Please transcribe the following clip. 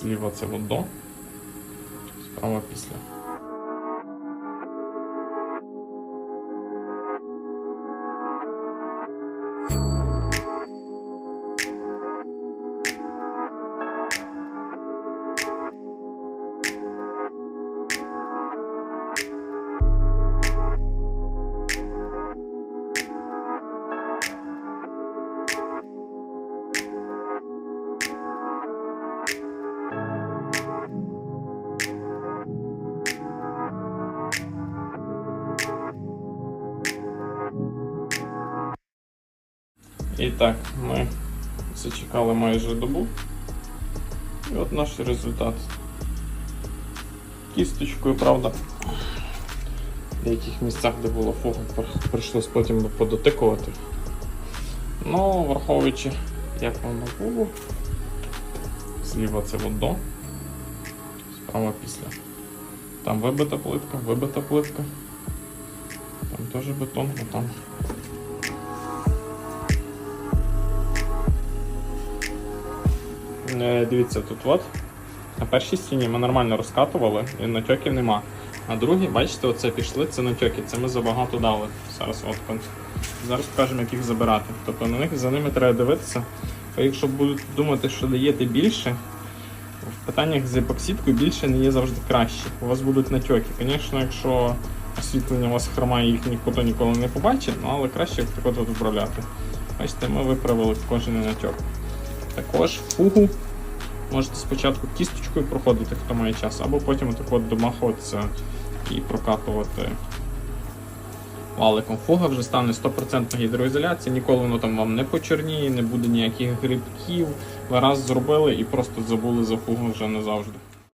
Зліва це до, справа після. І так, ми зачекали майже добу. І от наш результат. Кісточкою, правда. В деяких місцях, де було фуга, прийшлось потім подотикувати. Ну, враховуючи, як воно було. Зліва це от до, справа після. Там вибита плитка, вибита плитка. Там теж бетон, а там Дивіться, тут от на першій стіні ми нормально розкатували і натьоків нема. На другій, бачите, оце пішли, це натьоки, це ми забагато дали. Зараз от зараз покажемо, як їх забирати. Тобто на них за ними треба дивитися. А якщо будуть думати, що даєте більше, в питаннях з епоксидкою більше не є завжди краще. У вас будуть натьоки. Звісно, якщо освітлення у вас хромає, їх ніхто ніколи не побачить, ну, але краще так от виправляти. Бачите, ми виправили кожен натьок. Також фугу можете спочатку кісточкою проходити, хто має час, або потім отак от домахуватися і прокатувати валиком. Фуга вже стане 100% гідроізоляція, ніколи воно там вам не почорніє, не буде ніяких грибків. Ви раз зробили і просто забули за фугу вже назавжди.